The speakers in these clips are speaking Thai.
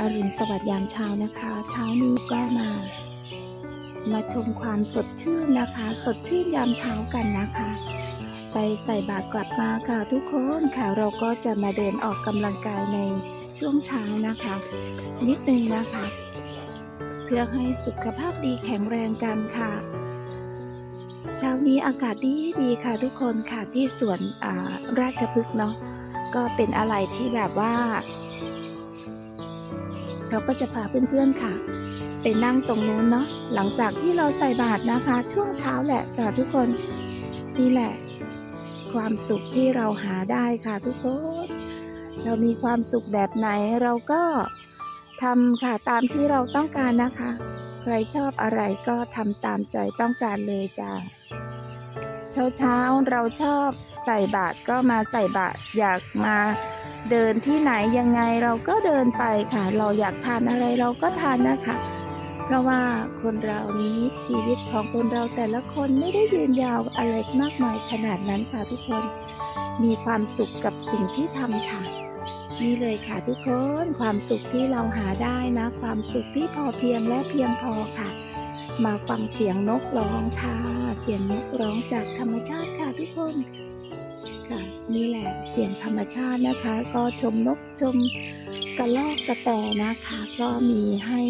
อรุณสวัสดิ์ยามเช้านะคะ เช้านี้ก็มา มาชมความสดชื่นนะคะ สดชื่นยามเช้ากันนะคะ ไปใส่บาตรกลับมาค่ะทุกคนค่ะเราก็จะมาเดินออกกำลังกายในช่วงเช้านะคะ นิดนึงนะคะ เพื่อให้สุขภาพดีแข็งแรงกันค่ะ เช้านี้อากาศดีดีค่ะทุกคนค่ะที่สวนอ่าราชพฤกษ์เนาะก็เป็นอะไรที่แบบว่า เราก็จะพาเพื่อนๆค่ะ ไปนั่งตรงนู้นเนาะหลังจากที่เราใส่บาตรนะคะ ช่วงเช้าแหละจ้ะทุกคนนี่แหละ ความสุขที่เราหาได้ค่ะทุกคน เรามีความสุขแบบไหนเราก็ทำค่ะตามที่เราต้องการนะคะ ใครชอบอะไรก็ทำตามใจต้องการเลยจ้า เช้าๆ เราชอบใส่บาตรก็มาใส่บาตรอยากมาเดินที่ไหนยังไงเราก็เดินไปค่ะ เราอยากทานอะไรเราก็ทานนะคะ เพราะว่าคนเรานี้ชีวิตของคนเราแต่ละคนไม่ได้ยืนยาวอะไรมากมายขนาดนั้นค่ะทุกคน มีความสุขกับสิ่งที่ทำค่ะ นี่เลยค่ะทุกคนความสุขที่เราหาได้นะ ความสุขที่พอเพียงและเพียงพอค่ะ มาฟังเสียงนกร้องค่ะ เสียงนกร้องจากธรรมชาติค่ะทุกคนค่ะนี่แหละเสียงธรรมชาตินะคะ ก็ชมนกชมกระรอกกระแตนะคะ ก็มีให้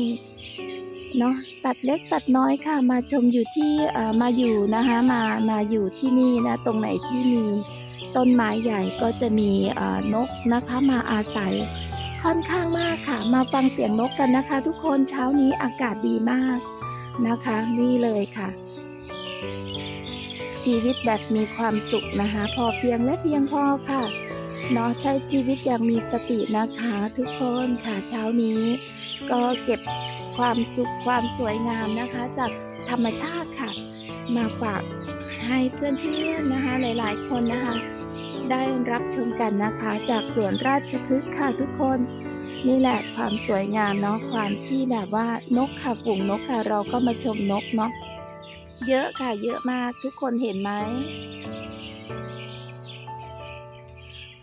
เนาะสัตว์เล็กสัตว์น้อยค่ะ มาชมอยู่ที่เอ่อมาอยู่นะคะมามาอยู่ที่นี่นะ ตรงไหนที่มีต้นไม้ใหญ่ก็จะมีเอ่อนกนะคะมาอาศัยค่อนข้างมากค่ะ มาฟังเสียงนกกันนะคะ ทุกคนเช้านี้อากาศดีมาก นะคะ นี่เลยค่ะ ชีวิตแบบมีความสุขนะคะ พอเพียงและเพียงพอค่ะเนาะใช้ชีวิตอย่างมีสตินะคะทุกคนค่ะเช้านี้ ก็เก็บความสุขความสวยงามนะคะ จากธรรมชาติค่ะ มาฝากให้เพื่อนๆนะคะ หลายๆคนนะคะ ได้รับชมกันนะคะ จากสวนราชพฤกษ์ค่ะทุกคน นี่แหละความสวยงามเนาะความที่แบบว่านกค่ะฝูงนกค่ะเราก็มาชมนกเนาะเยอะค่ะเยอะมากทุกคนเห็นไหม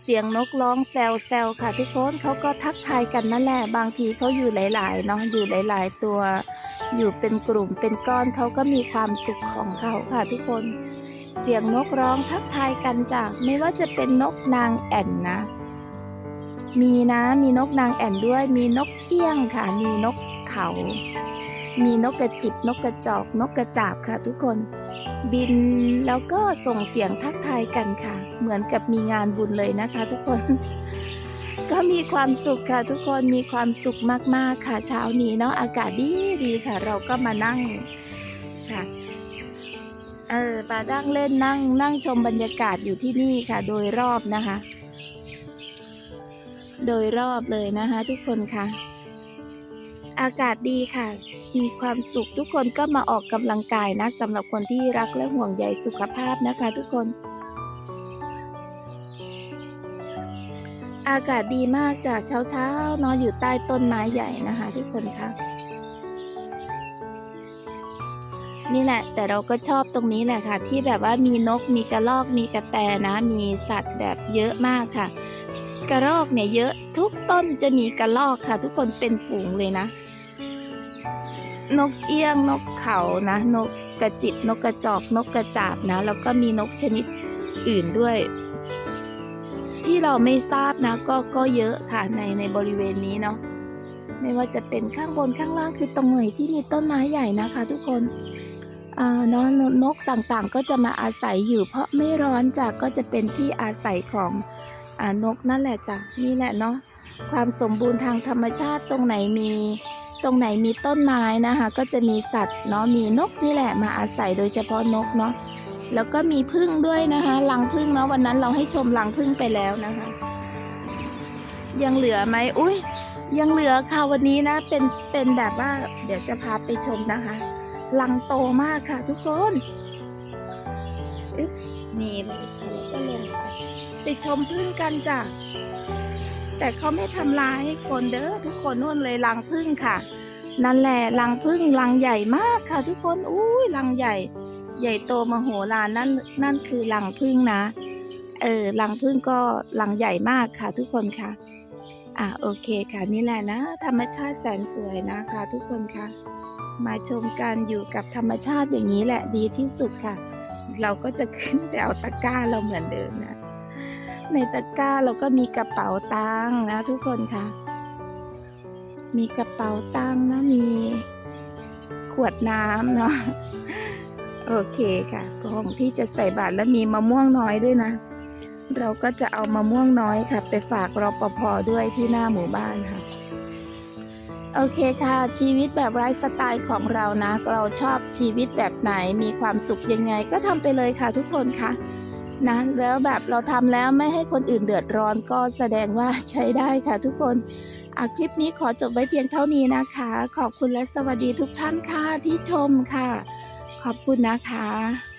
เสียงนกร้องแซวแซวค่ะ ทุกคนเขาก็ทักทายกันนั่นแหละบางทีเขาอยู่หลายๆเนาะอยู่หลาย ๆ ตัว อยู่เป็นกลุ่มเป็นก้อนเขาก็มีความสุขของเขาค่ะ ทุกคน เสียงนกร้องทักทายกันจ้ะไม่ว่าจะเป็นนกนางแอ่นนะ มีนะมีนกนางแอ่นด้วย มีนกเอี้ยงค่ะ มีนกเขา มีนกกระจิบนกกระจอก นกกระจาบค่ะทุกคน บินแล้วก็ส่งเสียงทักทายกันค่ะ เหมือนกับมีงานบุญเลยนะคะ ทุกคน ก็มีความสุขค่ะ ทุกคนมีความสุขมากๆค่ะ เช้านี้เนาะอากาศดีดีค่ะ เราก็มานั่งค่ะเออปาดั้งเล่นนั่งนั่งชมบรรยากาศอยู่ที่นี่ค่ะ โดยรอบนะคะ โดยรอบเลยนะคะทุกคนค่ะ อากาศดีค่ะ มีความสุขทุกคนก็มาออกกำลังกายนะสำหรับคนที่รักและห่วงใยสุขภาพนะคะ ทุกคน อากาศดีมากจากเช้าเช้านอนอยู่ใต้ต้นไม้ใหญ่นะคะ ทุกคนคะนี่แหละ แต่เราก็ชอบตรงนี้แหละค่ะ ที่แบบว่ามีนกมีกระรอกมีกระแตนะ มีสัตว์แบบเยอะมากค่ะ กระรอกเนี่ยเยอะทุกต้นจะมีกระรอกค่ะ ทุกคนเป็นฝูงเลยนะ นกเอี้ยงนกเขานะ นกกระจิบนกกระจอกนกกระจาบนะ แล้วก็มีนกชนิดอื่นด้วย ที่เราไม่ทราบนะ ก็ก็เยอะค่ะในในบริเวณนี้เนาะไม่ว่าจะเป็นข้างบนข้างล่างคือตรงไหนที่มีต้นไม้ใหญ่นะคะ ทุกคนอ่านนนกต่างๆก็จะมาอาศัยอยู่ เพราะไม่ร้อนจ้ะก็จะเป็นที่อาศัยของ อ่านกนั่นแหละจ้ะนี่แหละเนาะความสมบูรณ์ทางธรรมชาติตรงไหนมี ตรงไหนมีต้นไม้นะคะ ก็จะมีสัตว์เนาะมีนกนี่แหละมาอาศัยโดยเฉพาะนกเนาะแล้วก็มีพึ่งด้วยนะคะรังพึ่งเนาะวันนั้นเราให้ชมรังพึ่งไปแล้วนะคะ ยังเหลือไหมอุ้ยยังเหลือค่ะวันนี้นะเป็นเป็นแบบว่า เดี๋ยวจะพาไปชมนะคะรังโตมากค่ะทุกคนอึ๊บนี่เลย ไปชมพึ่งกันจ้ะ แต่เขาไม่ทำร้ายคนเด้อทุกคนนู่นเลยรังพึ่งค่ะ นั่นแหละรังพึ่งรังใหญ่มากค่ะ ทุกคนอุ้ยรังใหญ่ ใหญ่โตมโหฬารนั่นนั่นคือรังพึ่งนะ เออรังพึ่งก็รังใหญ่มากค่ะ ทุกคนค่ะ อะโอเคค่ะนี่แหละนะ ธรรมชาติแสนสวยนะคะ ทุกคนค่ะ มาชมกันอยู่กับธรรมชาติอย่างนี้แหละดีที่สุดค่ะเราก็จะขึ้นไปเอาตะกร้าเราเหมือนเดิมนะ ในตะกร้าเราก็มีกระเป๋าตังค์นะทุกคนค่ะ มีกระเป๋าตังค์นะมีขวดน้ำเนาะโอเคค่ะของที่จะใส่บาตรแล้วมีมะม่วงน้อยด้วยนะ เราก็จะเอามะม่วงน้อยค่ะ ไปฝากรปภด้วยที่หน้าหมู่บ้านค่ะ โอเคค่ะ ชีวิตแบบไร้สไตล์ของเรานะ เราชอบชีวิตแบบไหนมีความสุขยังไง ก็ทำไปเลยค่ะทุกคนค่ะ นะแล้วแบบเราทำแล้วไม่ให้คนอื่นเดือดร้อนก็แสดงว่าใช้ได้ค่ะทุกคนอะคลิปนี้ขอจบไว้เพียงเท่านี้นะคะ ขอบคุณและสวัสดีทุกท่านค่ะที่ชมค่ะ ขอบคุณนะคะ